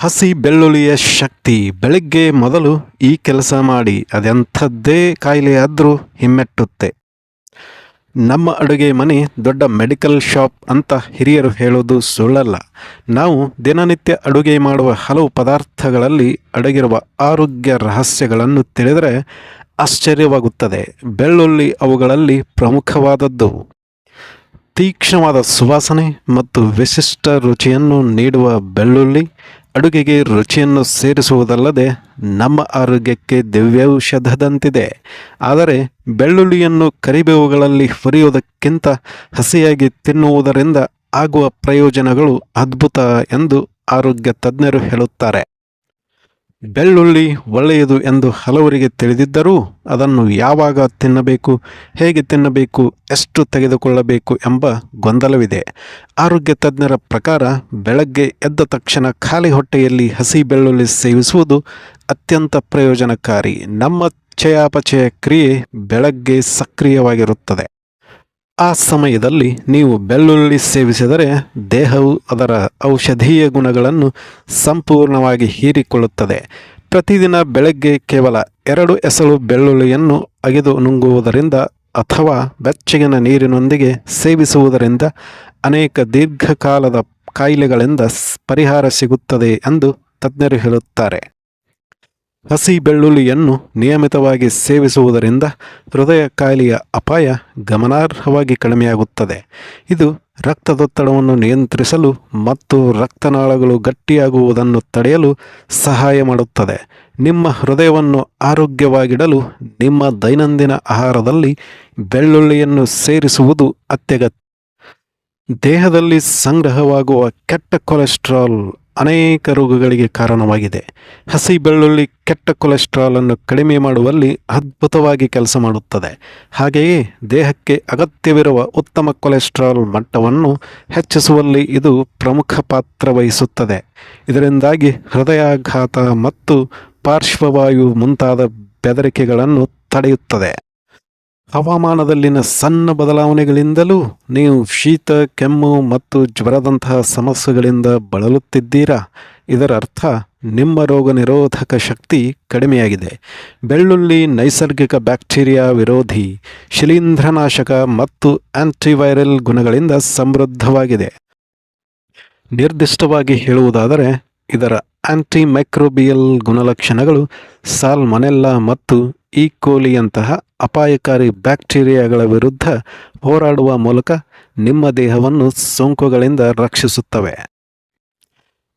ಹಸಿ ಬೆಳ್ಳುಳ್ಳಿಯ ಶಕ್ತಿ. ಬೆಳಗ್ಗೆ ಮೊದಲು ಈ ಕೆಲಸ ಮಾಡಿ, ಅದೆಂಥದ್ದೇ ಕಾಯಿಲೆಯಾದರೂ ಹಿಮ್ಮೆಟ್ಟುತ್ತೆ. ನಮ್ಮ ಅಡುಗೆ ಮನೆ ದೊಡ್ಡ ಮೆಡಿಕಲ್ ಶಾಪ್ ಅಂತ ಹಿರಿಯರು ಹೇಳೋದು ಸುಳ್ಳಲ್ಲ. ನಾವು ದಿನನಿತ್ಯ ಅಡುಗೆ ಮಾಡುವ ಹಲವು ಪದಾರ್ಥಗಳಲ್ಲಿ ಅಡಗಿರುವ ಆರೋಗ್ಯ ರಹಸ್ಯಗಳನ್ನು ತಿಳಿದರೆ ಆಶ್ಚರ್ಯವಾಗುತ್ತದೆ. ಬೆಳ್ಳುಳ್ಳಿ ಅವುಗಳಲ್ಲಿ ಪ್ರಮುಖವಾದದ್ದು. ತೀಕ್ಷ್ಣವಾದ ಸುವಾಸನೆ ಮತ್ತು ವಿಶಿಷ್ಟ ರುಚಿಯನ್ನು ನೀಡುವ ಬೆಳ್ಳುಳ್ಳಿ ಅಡುಗೆಗೆ ರುಚಿಯನ್ನು ಸೇರಿಸುವುದಲ್ಲದೆ ನಮ್ಮ ಆರೋಗ್ಯಕ್ಕೆ ದಿವ್ಯೌಷಧದಂತಿದೆ. ಆದರೆ ಬೆಳ್ಳುಳ್ಳಿಯನ್ನು ಕರಿಬೇವುಗಳಲ್ಲಿ ಹುರಿಯುವುದಕ್ಕಿಂತ ಹಸಿಯಾಗಿ ತಿನ್ನುವುದರಿಂದ ಆಗುವ ಪ್ರಯೋಜನಗಳು ಅದ್ಭುತ ಎಂದು ಆರೋಗ್ಯ ತಜ್ಞರು ಹೇಳುತ್ತಾರೆ. ಬೆಳ್ಳುಳ್ಳಿ ಒಳ್ಳೆಯದು ಎಂದು ಹಲವರಿಗೆ ತಿಳಿದಿದ್ದರೂ ಅದನ್ನು ಯಾವಾಗ ತಿನ್ನಬೇಕು, ಹೇಗೆ ತಿನ್ನಬೇಕು, ಎಷ್ಟು ತೆಗೆದುಕೊಳ್ಳಬೇಕು ಎಂಬ ಗೊಂದಲವಿದೆ. ಆರೋಗ್ಯ ತಜ್ಞರ ಪ್ರಕಾರ ಬೆಳಗ್ಗೆ ಎದ್ದ ತಕ್ಷಣ ಖಾಲಿ ಹೊಟ್ಟೆಯಲ್ಲಿ ಹಸಿ ಬೆಳ್ಳುಳ್ಳಿ ಸೇವಿಸುವುದು ಅತ್ಯಂತ ಪ್ರಯೋಜನಕಾರಿ. ನಮ್ಮ ಚಯಾಪಚಯ ಕ್ರಿಯೆ ಬೆಳಗ್ಗೆ ಸಕ್ರಿಯವಾಗಿರುತ್ತದೆ. ಆ ಸಮಯದಲ್ಲಿ ನೀವು ಬೆಳ್ಳುಳ್ಳಿ ಸೇವಿಸಿದರೆ ದೇಹವು ಅದರ ಔಷಧೀಯ ಗುಣಗಳನ್ನು ಸಂಪೂರ್ಣವಾಗಿ ಹೀರಿಕೊಳ್ಳುತ್ತದೆ. ಪ್ರತಿದಿನ ಬೆಳಗ್ಗೆ ಕೇವಲ ಎರಡು ಎಸಳು ಬೆಳ್ಳುಳ್ಳಿಯನ್ನು ಅಗೆದು ನುಂಗುವುದರಿಂದ ಅಥವಾ ಬೆಚ್ಚಗಿನ ನೀರಿನೊಂದಿಗೆ ಸೇವಿಸುವುದರಿಂದ ಅನೇಕ ದೀರ್ಘಕಾಲದ ಕಾಯಿಲೆಗಳಿಂದ ಪರಿಹಾರ ಸಿಗುತ್ತದೆ ಎಂದು ತಜ್ಞರು ಹೇಳುತ್ತಾರೆ. ಹಸಿ ಬೆಳ್ಳುಳ್ಳಿಯನ್ನು ನಿಯಮಿತವಾಗಿ ಸೇವಿಸುವುದರಿಂದ ಹೃದಯ ಕಾಯಿಲೆಯ ಅಪಾಯ ಗಮನಾರ್ಹವಾಗಿ ಕಡಿಮೆಯಾಗುತ್ತದೆ. ಇದು ರಕ್ತದೊತ್ತಡವನ್ನು ನಿಯಂತ್ರಿಸಲು ಮತ್ತು ರಕ್ತನಾಳಗಳು ಗಟ್ಟಿಯಾಗುವುದನ್ನು ತಡೆಯಲು ಸಹಾಯ ಮಾಡುತ್ತದೆ. ನಿಮ್ಮ ಹೃದಯವನ್ನು ಆರೋಗ್ಯವಾಗಿಡಲು ನಿಮ್ಮ ದೈನಂದಿನ ಆಹಾರದಲ್ಲಿ ಬೆಳ್ಳುಳ್ಳಿಯನ್ನು ಸೇರಿಸುವುದು ಅತ್ಯಗತ್ಯ. ದೇಹದಲ್ಲಿ ಸಂಗ್ರಹವಾಗುವ ಕೆಟ್ಟ ಕೊಲೆಸ್ಟ್ರಾಲ್ ಅನೇಕ ರೋಗಗಳಿಗೆ ಕಾರಣವಾಗಿದೆ. ಹಸಿ ಬೆಳ್ಳುಳ್ಳಿ ಕೆಟ್ಟ ಕೊಲೆಸ್ಟ್ರಾಲ್ ಅನ್ನು ಕಡಿಮೆ ಮಾಡುವಲ್ಲಿ ಅದ್ಭುತವಾಗಿ ಕೆಲಸ ಮಾಡುತ್ತದೆ. ಹಾಗೆಯೇ ದೇಹಕ್ಕೆ ಅಗತ್ಯವಿರುವ ಉತ್ತಮ ಕೊಲೆಸ್ಟ್ರಾಲ್ ಮಟ್ಟವನ್ನು ಹೆಚ್ಚಿಸುವಲ್ಲಿ ಇದು ಪ್ರಮುಖ ಪಾತ್ರ ವಹಿಸುತ್ತದೆ. ಇದರಿಂದಾಗಿ ಹೃದಯಾಘಾತ ಮತ್ತು ಪಾರ್ಶ್ವವಾಯು ಮುಂತಾದ ಬೆದರಿಕೆಗಳನ್ನು ತಡೆಯುತ್ತದೆ. ಹವಾಮಾನದಲ್ಲಿನ ಸಣ್ಣ ಬದಲಾವಣೆಗಳಿಂದಲೂ ನೀವು ಶೀತ, ಕೆಮ್ಮು ಮತ್ತು ಜ್ವರದಂತಹ ಸಮಸ್ಯೆಗಳಿಂದ ಬಳಲುತ್ತಿದ್ದೀರಾ? ಇದರ ಅರ್ಥ ನಿಮ್ಮ ರೋಗ ನಿರೋಧಕ ಶಕ್ತಿ ಕಡಿಮೆಯಾಗಿದೆ. ಬೆಳ್ಳುಳ್ಳಿ ನೈಸರ್ಗಿಕ ಬ್ಯಾಕ್ಟೀರಿಯಾ ವಿರೋಧಿ, ಶಿಲೀಂಧ್ರನಾಶಕ ಮತ್ತು ಆಂಟಿವೈರಲ್ ಗುಣಗಳಿಂದ ಸಮೃದ್ಧವಾಗಿದೆ. ನಿರ್ದಿಷ್ಟವಾಗಿ ಹೇಳುವುದಾದರೆ, ಇದರ ಆಂಟಿಮೈಕ್ರೋಬಿಯಲ್ ಗುಣಲಕ್ಷಣಗಳು ಸಾಲ್ಮನೆಲ್ಲ ಮತ್ತು ಈ ಕೋಲಿಯಂತಹ ಅಪಾಯಕಾರಿ ಬ್ಯಾಕ್ಟೀರಿಯಾಗಳ ವಿರುದ್ಧ ಹೋರಾಡುವ ಮೂಲಕ ನಿಮ್ಮ ದೇಹವನ್ನು ಸೋಂಕುಗಳಿಂದ ರಕ್ಷಿಸುತ್ತವೆ.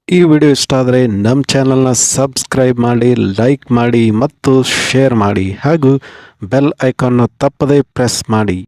ಈ ವಿಡಿಯೋ ಇಷ್ಟ ಆದರೆ ನಮ್ಮ ಚಾನಲ್ನ ಸಬ್ಸ್ಕ್ರೈಬ್ ಮಾಡಿ, ಲೈಕ್ ಮಾಡಿ ಮತ್ತು ಶೇರ್ ಮಾಡಿ ಹಾಗೂ ಬೆಲ್ ಐಕಾನ್ನ ತಪ್ಪದೇ ಪ್ರೆಸ್ ಮಾಡಿ.